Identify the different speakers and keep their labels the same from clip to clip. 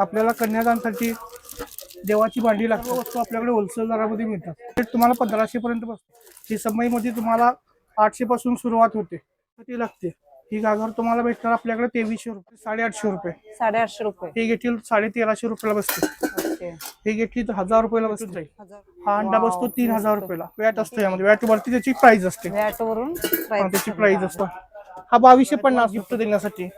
Speaker 1: आपल्याला कन्यादानसाठी देवाची भांडी लागतात. वस्तू आपल्याकडे होलसेल दरामध्ये मिळतात. ते तुम्हाला पंधराशे पर्यंत बसते. ही समईमध्ये तुम्हाला आठशे पासून सुरुवात होते. ती लागते. ही गागर तुम्हाला भेटणार आपल्याकडे तेवीसशे रुपये साडेआठशे रुपये.
Speaker 2: साडेआठशे रुपये.
Speaker 1: हे घेतील साडे तेराशे रुपयाला बसते. हे घेतली तर हजार रुपयाला बसून जाईल हा अंडा बसतो तीन. हजार रुपयाला. वॅट असतो यामध्ये. वॅट वरती त्याची प्राइस असते.
Speaker 2: वरून
Speaker 1: त्याची. प्राइस असतो. हा बावीसशे पन्नास गिफ्ट देण्यासाठी.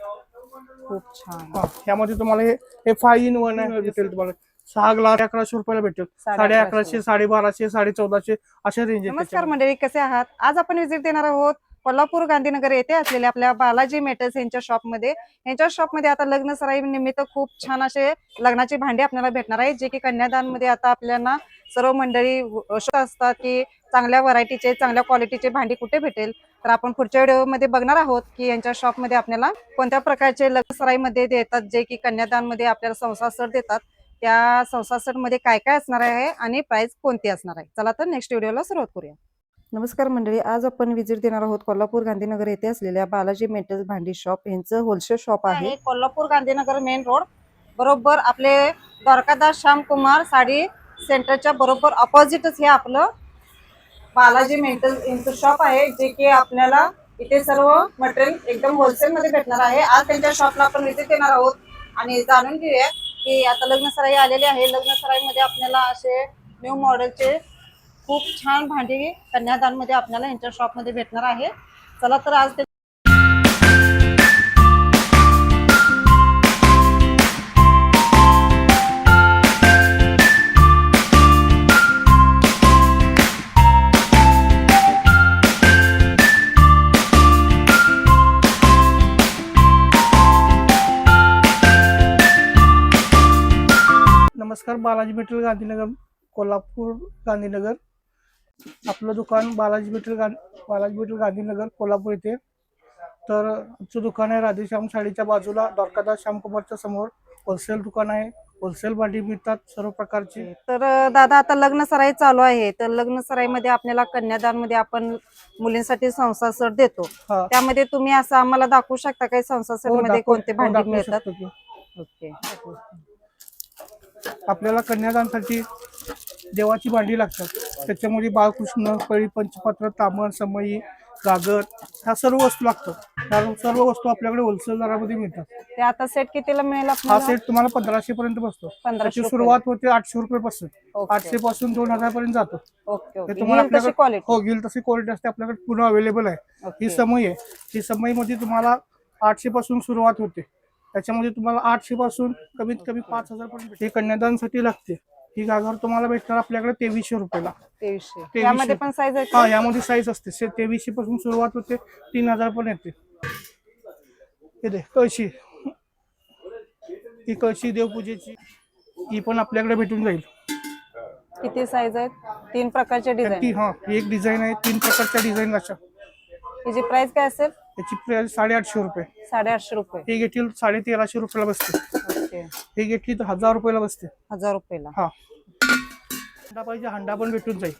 Speaker 2: खूप छान.
Speaker 1: हा, यामध्ये तुम्हाला हे हे फाय इन वन आहे भेटेल तुम्हाला. सहा ग्लास अकराशे रुपयाला भेटेल.
Speaker 2: साडे
Speaker 1: साडे
Speaker 2: अकराशे.
Speaker 1: साडे बाराशे साडे चौदाशे अशा रेंज
Speaker 2: नमस्कार मंडळी कसे आहात? आज आपण विजिट देणार आहोत कोल्हापूर गांधीनगर येथे असलेल्या आपल्या बालाजी मेटल्स यांच्या शॉपमध्ये यांच्या शॉपमध्ये आता लग्न सराई निमित्त खूप छान असे लग्नाची भांडी आपल्याला भेटणार आहे जे की कन्यादानमध्ये आता आपल्याला सर्व मंडळी असतात की चांगल्या व्हरायटीचे चांगल्या क्वालिटीचे भांडी कुठे भेटेल? तर आपण पुढच्या व्हिडिओमध्ये बघणार आहोत की यांच्या शॉपमध्ये आपल्याला कोणत्या प्रकारचे लग्न सराईमध्ये देतात जे की कन्यादानमध्ये आपल्याला संसार सर देतात. त्या संसार सेटमध्ये काय काय असणार आहे आणि प्राइस कोणती असणार आहे? चला तर नेक्स्ट व्हिडिओला सुरुवात करूया. नमस्कार मंडळी आज आपण विजिट देणार आहोत कोल्हापूर गांधीनगर येथे असलेल्या बालाजी मेटल्स भांडी शॉप यांचं होलसेल शॉप आहे. कोल्हापूर गांधीनगर मेन रोड बरोबर आपले द्वारकादास श्यामकुमार साडी सेंटरच्या बरोबर ऑपोजिटच हे आपलं बालाजी मेंटल इन्फो शॉप आहे जे की आपल्याला इथे सर्व मटेरियल एकदम होलसेल मध्ये भेटणार आहे. आज त्यांच्या शॉपला आपण विजिट देणार आहोत आणि जाणून घेऊया की आता लग्न सराई आलेली आहे. लग्न सराईमध्ये आपल्याला असे न्यू मॉडेलचे खूप छान भांडी कन्यादानमध्ये आपल्याला यांच्या शॉपमध्ये भेटणार आहे. चला तर आज ते
Speaker 1: बालाजी मेटल गांधीनगर कोल्हापूर गांधीनगर. आपलं दुकान बालाजी मेटल गां बालाजी मेटल गांधीनगर कोल्हापूर येथे. तर आमचं दुकान आहे राधेश्याम साडीच्या बाजूला द्वारकादास श्यामकुमारच्या समोर. होलसेल दुकान आहे. होलसेल भांडी मिळतात सर्व प्रकारची.
Speaker 2: तर अ, दादा आता लग्न सराई चालू आहे. तर लग्न सराईमध्ये आपल्याला कन्यादानमध्ये आपण मुलींसाठी संसार सेट देतो.
Speaker 1: हा.
Speaker 2: त्यामध्ये तुम्ही असं आम्हाला दाखवू शकता काही संसार सेट
Speaker 1: हो,
Speaker 2: मध्ये
Speaker 1: दाखवू-
Speaker 2: कोणते
Speaker 1: हो,
Speaker 2: भांडी
Speaker 1: दाखवू
Speaker 2: मिळतात?
Speaker 1: शकतो की.
Speaker 2: ओके.
Speaker 1: आपल्याला कन्यादानसाठी देवाची भांडी लागतात. त्याच्यामध्ये बाळकृष्ण पळी पंचपात्र तामण समई गागर ह्या सर्व वस्तू लागतात. ह्या सर्व वस्तू आपल्याकडे होलसेल दरामध्ये मिळतात.
Speaker 2: ते आता सेट कितीला मिळेल
Speaker 1: हा
Speaker 2: आपल्याला
Speaker 1: सेट तुम्हाला पंधराशे पर्यंत बसतो. त्याची
Speaker 2: रुपये.
Speaker 1: सुरुवात होते आठशे रुपये पासून.
Speaker 2: ओके.
Speaker 1: आठशे पासून दोन हजार पर्यंत जातो.
Speaker 2: ओके
Speaker 1: हे
Speaker 2: ओके
Speaker 1: तुम्हाला
Speaker 2: येईल तशी
Speaker 1: आपल्याकडे
Speaker 2: क्वालिटी
Speaker 1: हो घेईल तशी क्वालिटी असते. आपल्याकडे पूर्ण अवेलेबल आहे. ही समई आहे. ही समईमध्ये तुम्हाला आठशे पासून सुरुवात होते. त्याच्यामध्ये तुम्हाला आठशे पासून कमीत कमी पाच हजार पर्यंत. ही कन्यादानसाठी लागते. ही गागर तुम्हाला भेटणार आपल्याकडे तेवीसशे रुपयाला.
Speaker 2: तेवीसशे. पण साईज
Speaker 1: हा? यामध्ये साईज असते. तेवीसशे पासून सुरुवात होते तीन हजार पण येते दे कळशी. ही कळशी देवपूजेची ही पण आपल्याकडे भेटून जाईल.
Speaker 2: किती साईज आहेत? तीन प्रकारचे
Speaker 1: ती
Speaker 2: डिझाईन
Speaker 1: हा ही एक डिझाईन आहे तीन प्रकारच्या डिझाईन अशा.
Speaker 2: त्याची प्राइस काय असेल?
Speaker 1: याची प्राइस साडेआठशे रुपये.
Speaker 2: साडेआठशे रुपये.
Speaker 1: हे घेतील साडे तेराशे रुपयाला बसते.
Speaker 2: ओके.
Speaker 1: हे घेतली तर हजार रुपयाला बसते.
Speaker 2: हजार रुपयाला.
Speaker 1: हा. हंडा पाहिजे हंडा पण भेटून जाईल.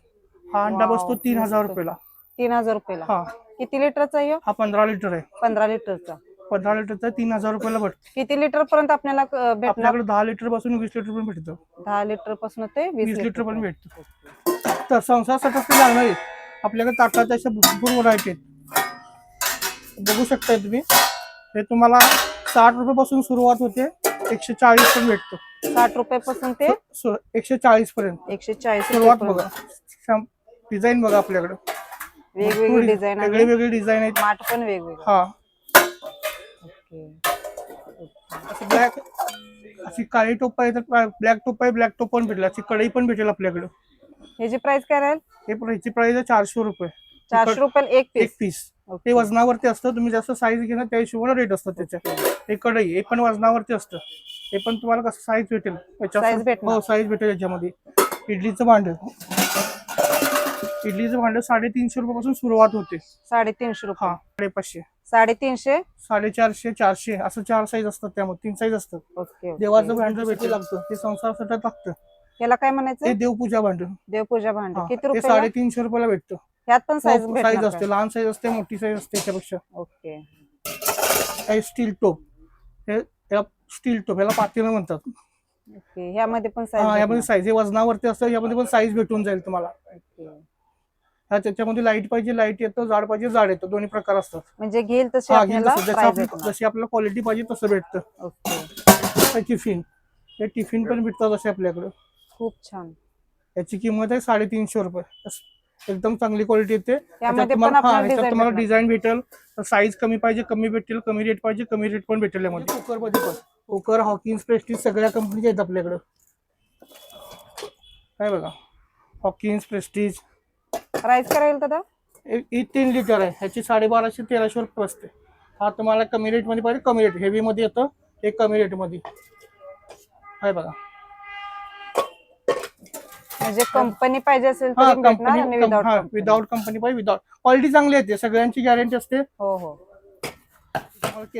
Speaker 1: हा हंडा
Speaker 2: Wow,
Speaker 1: बसतो तीन हजार
Speaker 2: मस्त.
Speaker 1: रुपयाला.
Speaker 2: तीन हजार रुपयाला.
Speaker 1: हा.
Speaker 2: किती लिटरचा आहे ह्यो?
Speaker 1: हा पंधरा लिटर आहे.
Speaker 2: पंधरा लिटरचा.
Speaker 1: पंधरा लिटरचा तीन हजार रुपयाला भेटतो
Speaker 2: किती लिटर पर्यंत आपल्याला अ, भेटणार?
Speaker 1: आपल्याकडे दहा लिटरपासून वीस लिटर पण भेटतं.
Speaker 2: दहा लिटरपासून ते वीस
Speaker 1: लिटर पण. भेटतं. तर संसारासाठी ते लागणार. आहे आपल्याकडे ताटाच्या अशा भरपूर व्हरायटी आहेत. बघू शकताय तुम्ही. हे तुम्हाला साठ रुपये पासून सुरुवात होते. एकशे चाळीस पण भेटतो.
Speaker 2: साठ रुपये पासून ते
Speaker 1: एकशे चाळीस पर्यंत.
Speaker 2: एकशे चाळीस
Speaker 1: सुरुवात बघा. डिझाईन बघा आपल्याकडे.
Speaker 2: वेगवेगळी डिझाईन
Speaker 1: वेगळी वेगळी डिझाईन आहेत.
Speaker 2: माठ पण वेगवेगळं.
Speaker 1: हा. ब्लॅक अशी काळी टोप आहे तर ब्लॅक टोप आहे ब्लॅक टोप पण भेटेल. अशी कढई पण भेटेल आपल्याकडे.
Speaker 2: ह्याची प्राइस काय राहील?
Speaker 1: हे ह्याची प्राइस आहे चारशे रुपये.
Speaker 2: चारशे रुपयाला एक
Speaker 1: एक
Speaker 2: पीस
Speaker 1: पीस ते वजनावरती असतं तुम्ही जास्त साईज घेणार त्या हिशोबाने रेट असतात त्याच्या. हे कढई हे पण वजनावरती असतं. हे पण तुम्हाला कसं साईज भेटेल. हो साईज भेटेल याच्यामध्ये. इडलीचं भांड. इडलीचं भांड साडेतीनशे रुपयापासून सुरुवात होते.
Speaker 2: साडेतीनशे रुपये.
Speaker 1: हा साडेपाचशे.
Speaker 2: साडेतीनशे?
Speaker 1: साडेचारशे चारशे असं चार साईज असतात त्यामध्ये. तीन साईज असतात. देवाचं भांड भेटेल लागतं. ते संसारासाठी लागतं.
Speaker 2: याला काय म्हणायचं?
Speaker 1: देवपूजा भांड.
Speaker 2: देवपूजा भांड. किती रुपये
Speaker 1: साडेतीनशे रुपयाला भेटतं.
Speaker 2: यात पण साईज
Speaker 1: साईज असते लहान साईज असते मोठी साईज असते त्याच्यापेक्षा
Speaker 2: ओके.
Speaker 1: स्टील टोप हे स्टील टोप याला पातेलं म्हणतात.
Speaker 2: ओके ह्यामध्ये पण
Speaker 1: हा यामध्ये
Speaker 2: साईज
Speaker 1: साईज हे वजनावरती असतं यामध्ये पण साईज भेटून जाईल तुम्हाला. हा त्याच्यामध्ये लाइट पाहिजे लाइट येतं जाड पाहिजे जाड येतं दोन्ही प्रकार असतात.
Speaker 2: म्हणजे घेईल
Speaker 1: तसं जशी आपल्याला क्वालिटी पाहिजे तसं भेटतं.
Speaker 2: ओके.
Speaker 1: हे टिफिन हे टिफिन पण भेटतात असे आपल्याकडे.
Speaker 2: खूप छान.
Speaker 1: याची किंमत आहे साडेतीनशे रुपये. एकदम चांगली क्वालिटी येते. तुम्हाला हा. डिझाईन भेटेल. साईज कमी पाहिजे कमी भेटेल कमी रेट पाहिजे कमी रेट पण भेटेल यामध्ये. कुकरमध्ये पण. कुकर हॉकिन्स प्रेस्टीज सगळ्या कंपनीच्या आहेत आपल्याकडे. काय बघा? हॉकिन्स प्रेस्टीज
Speaker 2: प्राइस करायला दादा?
Speaker 1: ही तीन लिटर आहे. ह्याची साडेबाराशे तेराशे रुपये असते. हा तुम्हाला कमी रेटमध्ये पाहिजे कमी रेट हेवी मध्ये येतं हे कमी रेटमध्ये. आहे बघा.
Speaker 2: म्हणजे कंपनी पाहिजे असेल
Speaker 1: हा कंपनी
Speaker 2: विदाउट
Speaker 1: हा विदाउट कंपनी पाहिजे विदाउट क्वालिटी चांगली येते सगळ्यांची गॅरंटी असते.
Speaker 2: हो हो.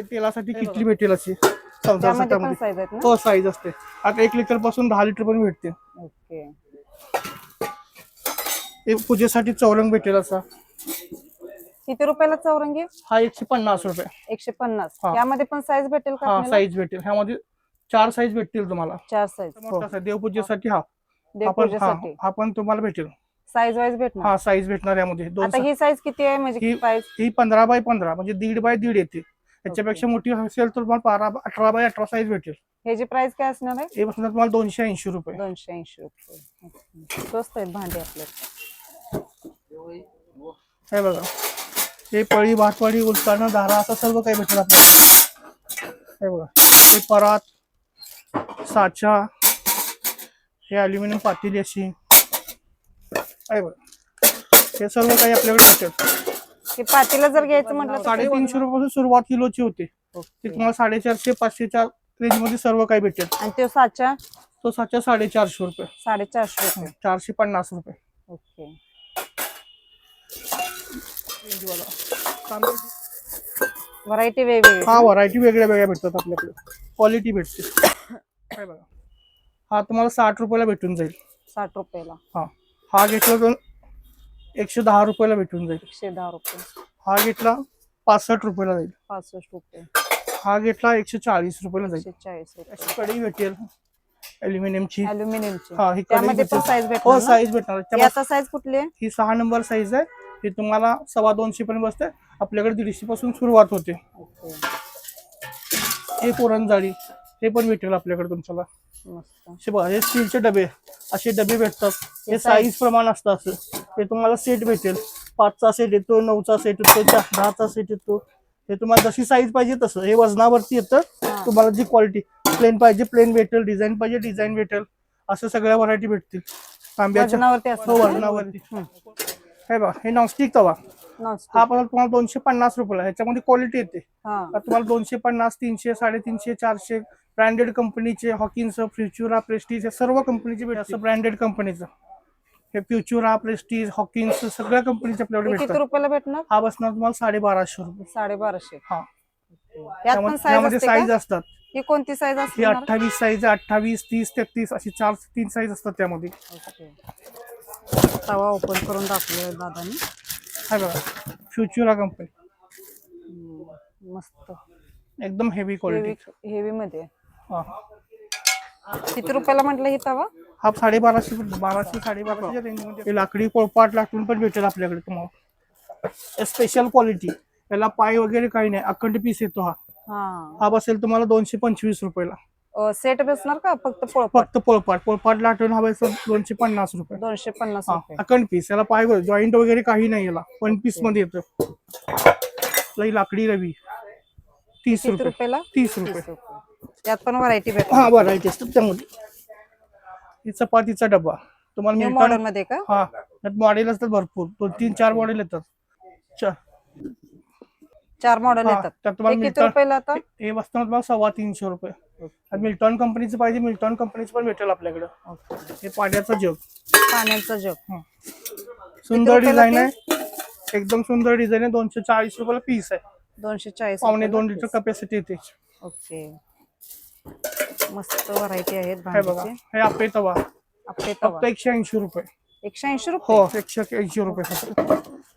Speaker 1: तेलासाठी किटली भेटेल अशी? मध्ये
Speaker 2: साईज
Speaker 1: असते. आता एक लिटरपासून दहा लिटर पण भेटते.
Speaker 2: ओके.
Speaker 1: पूजेसाठी चौरंग भेटेल असा.
Speaker 2: किती रुपयाला चौरंगी
Speaker 1: हा एकशे पन्नास रुपये.
Speaker 2: एकशे पन्नास.
Speaker 1: हा.
Speaker 2: यामध्ये पण साईज भेटेल का
Speaker 1: हा? साईज भेटेल. ह्यामध्ये चार साईज भेटतील तुम्हाला.
Speaker 2: चार साईज
Speaker 1: size, देवपूजेसाठी हा. आपण हा
Speaker 2: देवपूजेसाठी
Speaker 1: तुम्हाला भेटेल.
Speaker 2: साईज वाईज भेटणार.
Speaker 1: हा साईज भेटणार यामध्ये. दोन
Speaker 2: आता ही साईज किती आहे? म्हणजे
Speaker 1: ही- ही पंधरा बाय पंधरा म्हणजे दीड बाय दीड येते. त्याच्यापेक्षा मोठी असेल तर तुम्हाला बारा अठरा बाय अठरा साईज भेटेल.
Speaker 2: ह्याची प्राइस काय असणार आहे?
Speaker 1: हे बसणार तुम्हाला दोनशे ऐंशी रुपये.
Speaker 2: दोनशे ऐंशी रुपये. स्वस्त आहेत भांडे आपल्याकडे.
Speaker 1: हे बघा. हे पळी भातवाडी उलटाणं धारा असं सर्व काही भेटेल आपल्याला. हे बघा. हे परात साचा हे अल्युमिनियम पातेली अशी. हे बघा. हे सर्व काही आपल्याकडे भेटेल
Speaker 2: हे पातीला जर घ्यायचं म्हटलं तर
Speaker 1: साडेतीनशे रुपयापासून सुरुवात किलोची होते. ते. तुम्हाला साडेचारशे पाचशेच्या रेंजमध्ये सर्व काही भेटेल
Speaker 2: आणि तो साचा
Speaker 1: तो सातशे साडेचारशे रुपये.
Speaker 2: साडेचारशे रुपये.
Speaker 1: चारशे पन्नास रुपये.
Speaker 2: ओके. व्हरायटी वेगवेगळी.
Speaker 1: हा व्हरायटी वेगळ्या वेगळ्या भेटतात आपल्याकडे. क्वालिटी भेटते. काय बघा. हा तुम्हाला साठ रुपयाला भेटून जाईल.
Speaker 2: साठ रुपयाला.
Speaker 1: हा. हा घेतला तर एकशे दहा रुपयाला भेटून जाईल.
Speaker 2: एकशे दहा रुपये.
Speaker 1: हा घेतला पासष्ट रुपयाला जाईल.
Speaker 2: पासष्ट रुपये.
Speaker 1: हा घेतला एकशे चाळीस रुपयाला जाईल.
Speaker 2: एकशे चाळीस रुपये.
Speaker 1: अशी कढई भेटेल. अल्युमिनियमची
Speaker 2: अल्युमिनियमची
Speaker 1: हा ही कढई
Speaker 2: त्यामध्ये पण
Speaker 1: भेटेल.
Speaker 2: साईज
Speaker 1: हो
Speaker 2: भेटणार?
Speaker 1: साईज भेटणार.
Speaker 2: ही
Speaker 1: त्यामध्ये
Speaker 2: आता साईज कुठली? आहे
Speaker 1: ही सहा नंबर साईज आहे. ही तुम्हाला सव्वा दोनशे पर्यंत बसते. आपल्याकडे दीडशे पासून सुरुवात होते. हे पुरणजाळी. हे पण भेटेल आपल्याकडे तुमच्याला. असे बघा हे स्टीलचे डबे असे डबे भेटतात. हे
Speaker 2: हे
Speaker 1: साईज प्रमाण असतं असं. हे तुम्हाला सेट भेटेल. पाचचा सेट येतो नऊचा सेट येतो चा- दहाचा सेट येतो. हे तुम्हाला जशी साईज पाहिजे तसं. हे वजनावरती येतं.
Speaker 2: हा.
Speaker 1: तुम्हाला जी क्वालिटी प्लेन पाहिजे प्लेन भेटेल. डिझाईन पाहिजे डिझाईन भेटेल. असं सगळ्या व्हरायटी भेटतील. तांब्याच्या
Speaker 2: वजनावरती
Speaker 1: हो हे बघा हे नॉनस्टिक तवा. हा पण तुम्हाला दोनशे पन्नास रुपयाला ह्याच्यामध्ये क्वालिटी येते.
Speaker 2: हा.
Speaker 1: तुम्हाला दोनशे पन्नास तीनशे साडेतीनशे चारशे ब्रँडेड कंपनीचे हॉकिन्स फ्युचुरा प्रेस्टीज हे सर्व कंपनीचे भेटतात ब्रँडेड कंपनीचं. हे फ्युचुरा प्रेस्टीज हॉकिन्स सगळ्या कंपनीचे आपल्याकडे
Speaker 2: किती
Speaker 1: भेटतात.
Speaker 2: रुपयाला भेटणार?
Speaker 1: हा बसणार तुम्हाला साडेबाराशे रुपये.
Speaker 2: साडेबाराशे.
Speaker 1: हा.
Speaker 2: यात पण
Speaker 1: त्यामध्ये
Speaker 2: साईज
Speaker 1: त्यामध्ये? असतात.
Speaker 2: ही कोणती साईज
Speaker 1: ही
Speaker 2: असते
Speaker 1: अठ्ठावीस साईज अठ्ठावीस तीस तेहतीस अशी चार तीन साईज असतात त्यामध्ये.
Speaker 2: तवा ओपन करून दाखवले दादानी.
Speaker 1: हा बघा. फ्युचुरा कंपनी
Speaker 2: हम्म, मस्त.
Speaker 1: एकदम हेवी क्वालिटी
Speaker 2: हेवी मध्ये.
Speaker 1: हा
Speaker 2: किती रुपयाला म्हटलं ही तवा?
Speaker 1: हा साडेबाराशे बाराशे साडेबाराशे रेंजमध्ये हे लाकडी पोळपाट लाटून पण भेटेल आपल्याकडे तुम्हाला. स्पेशल क्वालिटी याला पाय वगैरे काही नाही. अखंड पीस येतो हा.
Speaker 2: हा.
Speaker 1: हा बसेल तुम्हाला दोनशे पंचवीस रुपयाला.
Speaker 2: सेट बसणार का? फक्त पोळपाट?
Speaker 1: फक्त पोळपाट. पोळपाट लाटून हा बसेल दोनशे पन्नास रुपये.
Speaker 2: दोनशे पन्नास
Speaker 1: हा
Speaker 2: रुपये.
Speaker 1: अखंड पीस याला पाय जॉईंट वगैरे काही नाही याला. वन पीसमध्ये येतं लई लाकडी रवी. तीस
Speaker 2: किती
Speaker 1: रुपये.
Speaker 2: रुपयाला?
Speaker 1: तीस रुपये.
Speaker 2: तीस रुपये. त्यात पण व्हरायटी भेटणार
Speaker 1: हा व्हरायटी असतात त्यामध्ये. चपातीचा डबा. तुम्हाला
Speaker 2: मॉडेल मध्ये का?
Speaker 1: हा. त्यात मॉडेल असतात भरपूर. दोन तीन चार मॉडेल येतात.
Speaker 2: चार मॉडेल येतात. हे
Speaker 1: तुम्हाला
Speaker 2: आता?
Speaker 1: हे- बसतात तुम्हाला सव्वा तीनशे रुपये. आणि मिल्टॉन कंपनीचं पाहिजे मिल्टॉन कंपनीचं पण भेटेल आपल्याकडं. हे पाण्याचं जग.
Speaker 2: पाण्याचा जग.
Speaker 1: सुंदर डिझाईन आहे. एकदम सुंदर डिझाईन आहे. दोनशे चाळीस रुपयाला पीस आहे.
Speaker 2: दोनशे चाळीस
Speaker 1: पावणे दोन लिटर. कपॅसिटी येते.
Speaker 2: ओके मस्त व्हरायटी आहेत
Speaker 1: हे बघा
Speaker 2: भांड्याची
Speaker 1: हे आपे तवा.
Speaker 2: आपले तवा.
Speaker 1: फक्त एकशे ऐंशी रुपये.
Speaker 2: एकशे ऐंशी रुपये?
Speaker 1: हो एकशे ऐंशी रुपये फक्त.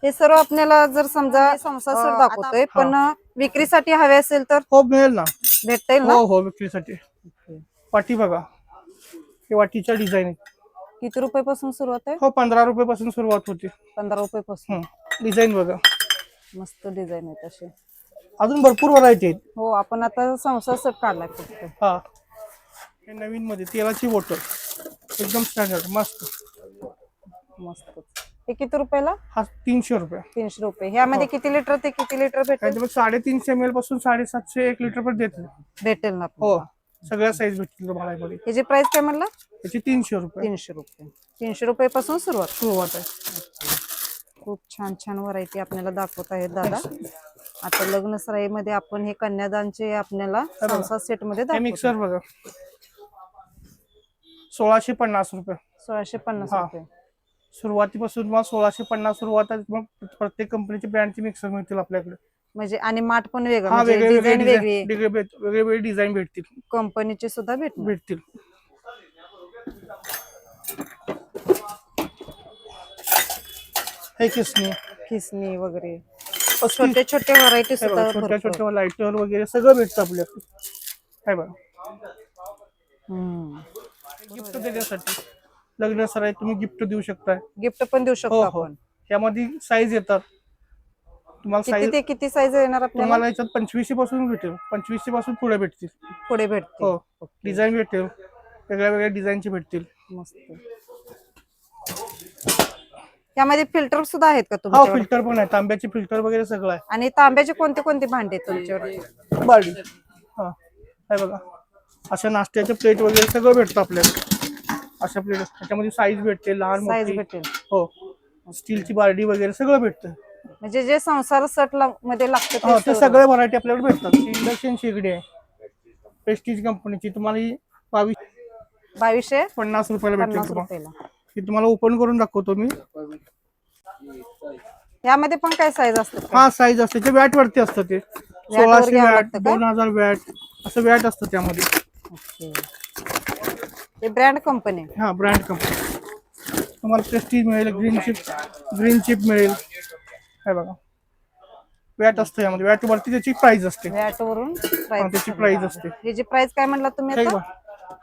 Speaker 2: हे सर्व आपल्याला जर समजा संसार दाखवतोय पण विक्रीसाठी हवे असेल तर?
Speaker 1: हो मिळेल ना.
Speaker 2: भेटता येईल ना?
Speaker 1: हो हो विक्रीसाठी. वाटी बघा. हे वाटीच्या डिझाईन आहे
Speaker 2: किती रुपयापासून सुरुवात आहे?
Speaker 1: हो पंधरा रुपये पासून सुरुवात होते.
Speaker 2: पंधरा रुपयापासून.
Speaker 1: डिझाईन बघा.
Speaker 2: मस्त डिझाईन आहे तसे
Speaker 1: अजून भरपूर व्हरायटी आहेत.
Speaker 2: हो आपण आता संसार सेट काढलाय फक्त.
Speaker 1: हा. हे नवीन मध्ये तेलाची बॉटल एकदम स्टँडर्ड मस्त.
Speaker 2: मस्तच हे किती रुपयाला?
Speaker 1: हा तीनशे रुपये.
Speaker 2: तीनशे रुपये. ह्यामध्ये किती लिटर ते किती लिटर भेटेल?
Speaker 1: साडेतीनशे एम एलपासून साडेसातशे एक लिटर पण देते
Speaker 2: भेटेल ना
Speaker 1: हो.
Speaker 2: आपल्याला.
Speaker 1: सगळ्या साईज भेटतील तुम्हाला यामध्ये.
Speaker 2: ह्याची प्राइस काय म्हणला?
Speaker 1: त्याची तीनशे रुपये.
Speaker 2: तीनशे रुपये. तीनशे रुपयापासून सुरुवात.
Speaker 1: सुरुवात आहे.
Speaker 2: खूप छान छान व्हरायटी आपल्याला दाखवत आहेत दादा. आता लग्न सराईमध्ये आपण हे कन्यादानचे आपल्याला सेटमध्ये
Speaker 1: मिक्सर बघा. सोळाशे पन्नास रुपये.
Speaker 2: सोळाशे पन्नास. रुपये.
Speaker 1: सुरुवातीपासून मग सोळाशे पन्नास सुरुवात मग प्रत्येक कंपनीचे ब्रँडचे मिक्सर मिळतील आपल्याकडे.
Speaker 2: म्हणजे आणि माठ पण वेगळं म्हणजे
Speaker 1: वेगळे वेगळे
Speaker 2: डिझाईन
Speaker 1: भेटतील.
Speaker 2: कंपनीचे सुद्धा
Speaker 1: भेटतील. हे किसनी.
Speaker 2: खिसणी वगैरे. छोटे छोटे व्हरायटी
Speaker 1: हे
Speaker 2: सुद्धा
Speaker 1: छोट्या
Speaker 2: भरपूर.
Speaker 1: छोट्या लाईटर वगैरे सगळं भेटतं आपल्याकडे. काय बघा.
Speaker 2: हम्म.
Speaker 1: गिफ्ट देण्यासाठी. लग्न सराई तुम्ही गिफ्ट देऊ शकताय.
Speaker 2: गिफ्ट पण देऊ शकतो
Speaker 1: हो हो.
Speaker 2: आपण.
Speaker 1: यामध्ये साईज येतात. तुम्हाला
Speaker 2: किती
Speaker 1: साईज
Speaker 2: ते किती साईज येणार आपल्याला?
Speaker 1: तुम्हाला याच्यात पंचवीसशे पासून भेटेल. पंचवीसशे पासून पुढे भेटतील.
Speaker 2: पुढे भेटते
Speaker 1: हो. डिझाईन भेटेल. वेगळ्या वेगळ्या डिझाईनचे भेटतील.
Speaker 2: मस्त. यामध्ये फिल्टर सुद्धा आहेत का
Speaker 1: हो
Speaker 2: तुमच्याकडे?
Speaker 1: फिल्टर पण आहे तांब्याचे फिल्टर वगैरे सगळं आहे.
Speaker 2: आणि तांब्याचे कोणते कोणते भांडे आहेत तुमच्याकडे?
Speaker 1: बारडी हा. हे बघा. अशा नाश्त्याचे प्लेट वगैरे सगळं भेटतं आपल्याला. अशा प्लेट त्याच्यामध्ये साईज भेटते लहान
Speaker 2: साईज
Speaker 1: मोठी.
Speaker 2: भेटेल.
Speaker 1: हो. स्टीलची बारडी वगैरे सगळं भेटतं.
Speaker 2: म्हणजे जे संसार सटमध्ये लागतं
Speaker 1: हो
Speaker 2: ते
Speaker 1: ते
Speaker 2: सर्व.
Speaker 1: सगळे व्हरायटी आपल्याकडे भेटतात. इंडक्शन शेगडी आहे. प्रेस्टीज कंपनीची तुम्हाला ही बावीस
Speaker 2: बावीसशे
Speaker 1: पन्नास रुपयाला भेटेल
Speaker 2: पन्नास
Speaker 1: तुम्हाला
Speaker 2: रुपयाला.
Speaker 1: ही तुम्हाला ओपन करून दाखवतो मी.
Speaker 2: यामध्ये पण काय साईज असतात
Speaker 1: हा साईज असते ते वॅट वरती असतं ते. सोळाशे वॅट? दोन हजार वॅट असं वॅट असतं त्यामध्ये.
Speaker 2: ब्रँड कंपनी
Speaker 1: हा ब्रँड कंपनी तुम्हाला प्रेस्टीज मिळेल ग्रीन चिप ग्रीन चिप मिळेल. काय बघा. वॅट असतं यामध्ये. वॅट वरती त्याची प्राइस असते.
Speaker 2: वॅट वरून
Speaker 1: त्याची प्राइस असते.
Speaker 2: ह्याची प्राइस काय म्हणला तुम्ही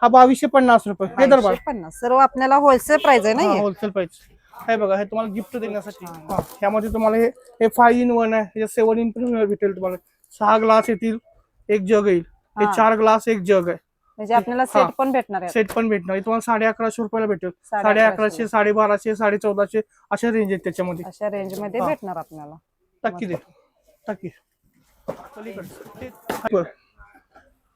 Speaker 1: हे बावीसशे पन्नास रुपये.
Speaker 2: पन्नास. सर्व आपल्याला होलसेल प्राइस आहे ना?
Speaker 1: होलसेल प्राइस हे बघा हे तुम्हाला गिफ्ट देण्यासाठी. ह्यामध्ये तुम्हाला हे फाय इन वन आहे. हे सेवन इन पण भेटेल तुम्हाला. सहा ग्लास येतील एक जग येईल. हे. चार ग्लास एक जग आहे.
Speaker 2: म्हणजे आपल्याला. सेट पण भेटणार आहे.
Speaker 1: सेट पण भेटणार. तुम्हाला साडे अकराशे रुपयाला भेटेल.
Speaker 2: साडे अकराशे.
Speaker 1: साडे बाराशे साडे चौदाशे अशा रेंज आहेत त्याच्यामध्ये.
Speaker 2: अशा
Speaker 1: रेंजमध्ये.
Speaker 2: भेटणार आपल्याला.
Speaker 1: दे.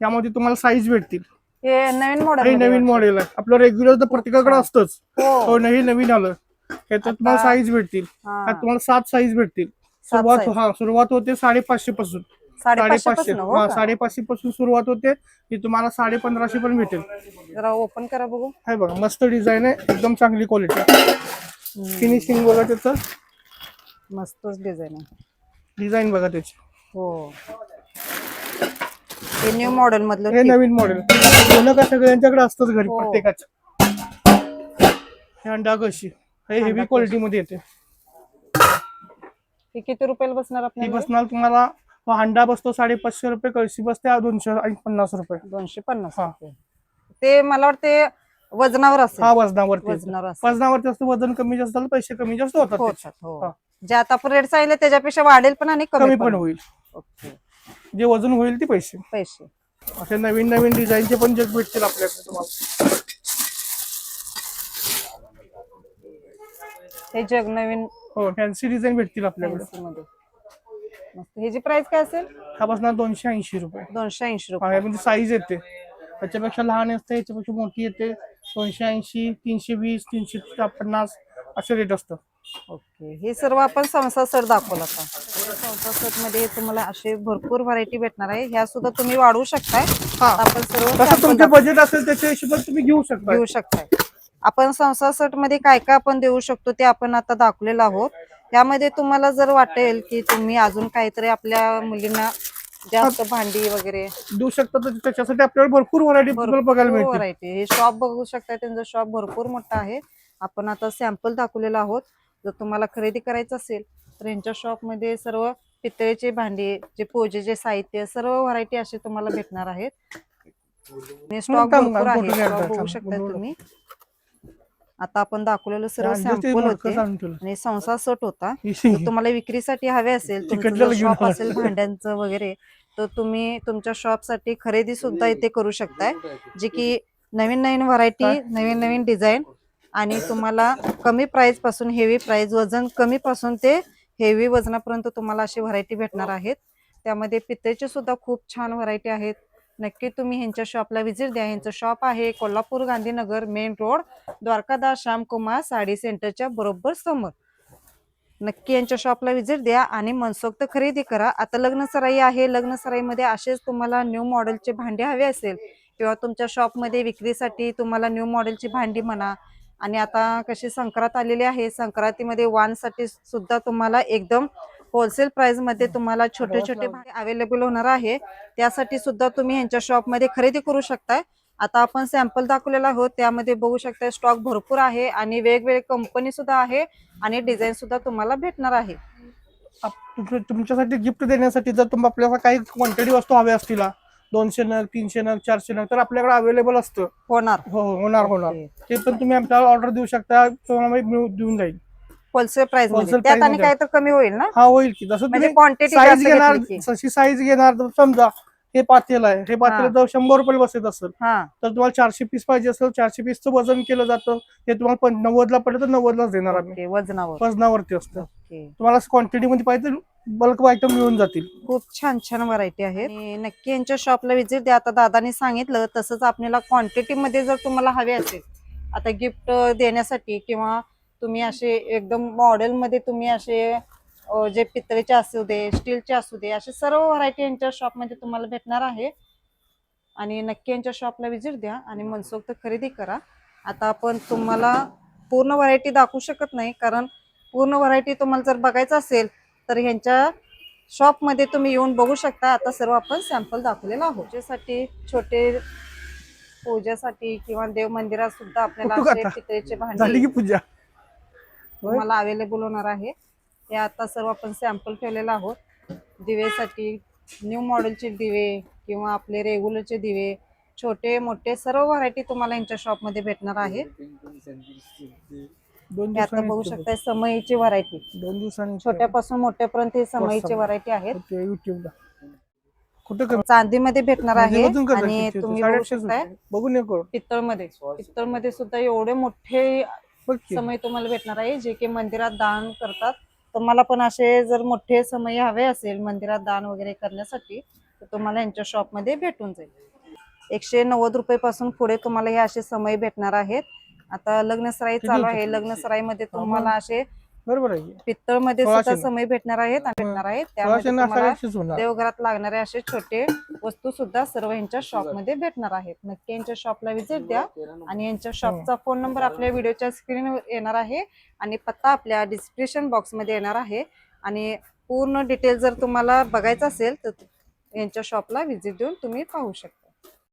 Speaker 1: यामध्ये तुम्हाला साईज भेटतील.
Speaker 2: हे नवीन
Speaker 1: हे
Speaker 2: मॉडेल
Speaker 1: नवीन मॉडेल आहे. आपलं रेग्युलर तर प्रत्येकाकडे असतंच.
Speaker 2: हो.
Speaker 1: हो नाही नवीन आलं. ह्याच्यात तुम्हाला साईज भेटतील.
Speaker 2: हा.
Speaker 1: तुम्हाला सात साईज भेटतील. सुरुवात
Speaker 2: size.
Speaker 1: हा सुरुवात होते साडेपाचशे पासून.
Speaker 2: साडेपाचशे
Speaker 1: साडेपाचशे.
Speaker 2: पासून हो
Speaker 1: हा
Speaker 2: का?
Speaker 1: साडेपाचशे पासून सुरुवात होते. ती तुम्हाला साडे पंधराशे पण भेटेल.
Speaker 2: जरा ओपन करा बघू.
Speaker 1: हे बघा मस्त डिझाईन आहे. एकदम चांगली क्वालिटी फिनिशिंग बघा त्याचं.
Speaker 2: मस्तच डिझाईन आहे.
Speaker 1: डिझाईन बघा त्याची.
Speaker 2: हो. हे न्यू मॉडेल मधलं
Speaker 1: हे. नवीन मॉडेल जुनं का सगळ्यांच्याकडे असतंच घरी
Speaker 2: हो.
Speaker 1: प्रत्येकाच्या हे अंडा कशी हे हेवी क्वालिटी मध्ये येते.
Speaker 2: हे किती रुपयाला बसणार
Speaker 1: ही
Speaker 2: आपल्याला
Speaker 1: बसणार तुम्हाला हा अंडा बसतो साडेपाचशे रुपये कळशी बसते दोनशे आणि पन्नास रुपये.
Speaker 2: दोनशे पन्नास
Speaker 1: हा.
Speaker 2: रुपये. ते मला वाटते वजनावर असेल.
Speaker 1: हा वजनावरती येतो.
Speaker 2: वजनावर असेल.
Speaker 1: वजनावरती असतं वजन कमी जास्त झालं पैसे कमी जास्त होतात त्याचे.
Speaker 2: हो.
Speaker 1: हा.
Speaker 2: जे आता आपण रेट सांगितले त्याच्यापेक्षा वाढेल पण आणि
Speaker 1: कमी पण होईल.
Speaker 2: ओके.
Speaker 1: जे वजन होईल ते पैसे.
Speaker 2: पैसे.
Speaker 1: असे नवीन नवीन डिझाईनचे पण जग भेटतील आपल्याकडे तुम्हाला.
Speaker 2: हे जग नवीन
Speaker 1: हो फॅन्सी डिझाईन भेटतील आपल्याकडे.
Speaker 2: मध्ये. मस्त. ह्याची प्राइस काय असेल?
Speaker 1: हा बसणार दोनशे ऐंशी रुपये.
Speaker 2: दोनशे ऐंशी रुपये.
Speaker 1: यामध्ये साईज येते. त्याच्यापेक्षा लहान असते याच्यापेक्षा मोठी येते. दोनशे ऐंशी तीनशे वीस तीनशे पन्नास असे रेट असतं.
Speaker 2: ओके हे सर्व आपण संसार सेट दाखवला सेट मध्ये तुम्हाला असे भरपूर व्हरायटी भेटणार आहे. ह्या सुद्धा तुम्ही वाढवू शकताय.
Speaker 1: हा.
Speaker 2: आपण सर्व
Speaker 1: कसं
Speaker 2: sample
Speaker 1: तुमचं बजेट असेल त्याच्या हिशोबाने तुम्ही घेऊ शकता
Speaker 2: घेऊ शकताय. आपण संसार सेटमध्ये काय काय आपण देऊ शकतो ते आपण आता दाखवलेलं आहोत. त्यामध्ये तुम्हाला जर वाटेल की तुम्ही अजून काहीतरी आपल्या मुलींना जास्त भांडी वगैरे
Speaker 1: देऊ शकता तर त्याच्यासाठी आपल्याला भरपूर व्हरायटी बघायला
Speaker 2: व्हरायटी हे शॉप बघू शकता त्यांचं शॉप भरपूर मोठं आहे. आपण आता सॅम्पल दाखवलेलं आहोत. जर तुम्हाला खरेदी करायचं असेल तर यांच्या शॉपमध्ये सर्व पितळेचे भांडी जे पूजेचे साहित्य सर्व व्हरायटी असे तुम्हाला भेटणार आहेत. स्टॉक भरपूर आहे स्टॉक बघू शकता तुम्ही. आता आपण दाखवलेलं सर्व सॅम्पल होते. आणि संसार सट होता. तुम्हाला विक्रीसाठी हवे असेल तुमचं शॉप. असेल भांड्यांचं वगैरे तर तुम्ही तुमच्या शॉपसाठी खरेदी सुद्धा इथे करू शकताय. जे की नवीन नवीन व्हरायटी? नवीन नवीन डिझाईन आणि तुम्हाला कमी प्राइसपासून हेवी प्राइस वजन कमी पासून ते हेवी वजनापर्यंत तुम्हाला अशी व्हरायटी भेटणार आहेत. त्यामध्ये पित्तेचे सुद्धा खूप छान व्हरायटी आहेत. नक्की तुम्ही ह्यांच्या शॉपला व्हिजिट द्या. ह्यांचं शॉप आहे कोल्हापूर गांधीनगर मेन रोड द्वारकादास श्यामकुमार साडी सेंटरच्या बरोबर समोर. नक्की यांच्या शॉपला व्हिजिट द्या आणि मनसोक्त खरेदी करा. आता लग्न सराई आहे. लग्न सराईमध्ये असेच तुम्हाला न्यू मॉडेलचे भांडे हवे असेल किंवा तुमच्या शॉपमध्ये विक्रीसाठी तुम्हाला न्यू मॉडेलची भांडी म्हणा आणि आता कशी संक्रांत आलेली आहे संक्रांतीमध्ये वाणसाठी सुद्धा तुम्हाला एकदम होलसेल प्राइसमध्ये तुम्हाला छोटे छोटे भांडे अवेलेबल होणार आहे. त्यासाठी सुद्धा तुम्ही यांच्या शॉपमध्ये खरेदी करू शकताय. आता आपण सॅम्पल दाखवलेला आहोत त्यामध्ये बघू शकता स्टॉक भरपूर आहे आणि वेगवेगळे कंपनी सुद्धा आहे आणि डिझाईन सुद्धा तुम्हाला भेटणार आहे.
Speaker 1: तुमच्यासाठी गिफ्ट देण्यासाठी जर तुम्ही आपल्याला काही क्वांटिटी वस्तू हव्या असतील दोनशे नग तीनशे नग चारशे नग तर आपल्याकडे अवेलेबल असतं.
Speaker 2: होणार.
Speaker 1: हो हो, होणार होणार. ते पण तुम्ही आपल्याला ऑर्डर देऊ शकता तुम्हाला मी मिळू- देऊन जाईल.
Speaker 2: होलसेल प्राइसमध्ये.
Speaker 1: Wholesale
Speaker 2: त्यात
Speaker 1: price
Speaker 2: आणि
Speaker 1: मध्ये.
Speaker 2: काय तर कमी होईल ना?
Speaker 1: हा होईल की. जसं
Speaker 2: म्हणजे
Speaker 1: तुम्ही
Speaker 2: क्वांटिटी
Speaker 1: साईज घेणार जशी साईज घेणार तर समजा हे पातेल आहे. हे पातेल जर शंभर रुपये बसत असेल
Speaker 2: हा.
Speaker 1: तर तुम्हाला चारशे पीस पाहिजे असेल चारशे पीसचं वजन केलं जातं. ते तुम्हाला पण नव्वदला पडलं तर नव्वदलाच देणार आम्ही.
Speaker 2: ओके, वजनावर.
Speaker 1: वजनावरती असतं.
Speaker 2: ओके.
Speaker 1: तुम्हाला क्वांटिटी मध्ये पाहिजे बल्क आयटम मिळून जातील.
Speaker 2: खूप छान छान व्हरायटी आहेत. नक्की यांच्या शॉपला व्हिजिट द्या. आता दादानी सांगितलं तसंच आपल्याला क्वांटिटी मध्ये जर तुम्हाला हवे असेल आता गिफ्ट देण्यासाठी किंवा तुम्ही असे एकदम मॉडेल मध्ये तुम्ही असे जे पितळेचे असू दे स्टीलचे असू दे असे सर्व व्हरायटी यांच्या शॉपमध्ये तुम्हाला भेटणार आहे. आणि नक्की यांच्या शॉपला व्हिजिट द्या आणि मनसोक्त खरेदी करा. आता आपण तुम्हाला पूर्ण व्हरायटी दाखवू शकत नाही कारण पूर्ण व्हरायटी तुम्हाला जर बघायचं असेल तर ह्यांच्या शॉपमध्ये तुम्ही येऊन बघू शकता. आता सर्व आपण सॅम्पल दाखवलेलं आहोत. पूजेसाठी छोटे पूजेसाठी किंवा देव मंदिरात सुद्धा आपल्याला? पितळेचे भांडी
Speaker 1: पूजा.
Speaker 2: तुम्हाला अवेलेबल होणार आहे. ते आता सर्व आपण सॅम्पल ठेवलेलं आहोत. दिवेसाठी न्यू मॉडेलचे दिवे किंवा आपले रेग्युलरचे दिवे छोटे मोठे सर्व व्हरायटी तुम्हाला यांच्या शॉपमध्ये भेटणार आहे.
Speaker 1: दोन
Speaker 2: हे आता
Speaker 1: दिवसांनी
Speaker 2: बघू
Speaker 1: येते.
Speaker 2: समईची व्हरायटी
Speaker 1: दोन दिवसांनी
Speaker 2: छोट्यापासून मोठ्यापर्यंत ही समईची
Speaker 1: समई.
Speaker 2: व्हरायटी आहेत.
Speaker 1: युट्यूबला कुठं कमी
Speaker 2: चांदीमध्ये भेटणार आहे आणि
Speaker 1: किती होतं?
Speaker 2: तुम्ही बघू
Speaker 1: साडेआठशेच
Speaker 2: शकताय.
Speaker 1: होते. बघून करू.
Speaker 2: पित्तळमध्ये पित्तळमध्ये सुद्धा एवढे मोठे
Speaker 1: बघ की.
Speaker 2: समय तुम्हाला भेटणार आहे जे की मंदिरात दान करतात. तुम्हाला पण असे जर मोठे समय हवे असेल मंदिरात दान वगैरे करण्यासाठी तर तुम्हाला यांच्या शॉपमध्ये भेटून जाईल. एकशे नव्वद रुपये पासून पुढे तुम्हाला हे असे समय भेटणार आहेत. आता लग्नसराई चालू? आहे. लग्नसराईमध्ये तुम्हाला असे
Speaker 1: बरोबर आहे. की.
Speaker 2: पित्तळमध्ये
Speaker 1: सोळाशे
Speaker 2: सुद्धा. समय भेटणार आहेत आणि भेटणार आहेत. त्यामध्ये देवघरात लागणारे असे छोटे वस्तू सुद्धा सर्व यांच्या शॉपमध्ये भेटणार आहेत. नक्की यांच्या शॉपला व्हिजिट द्या. आणि यांच्या शॉपचा फोन नंबर आपल्या व्हिडिओच्या स्क्रीनवर येणार आहे. आणि पत्ता आपल्या डिस्क्रिप्शन बॉक्समध्ये येणार आहे. आणि पूर्ण डिटेल जर तुम्हाला बघायचं असेल तर यांच्या शॉपला व्हिजिट देऊन तुम्ही पाहू शकता.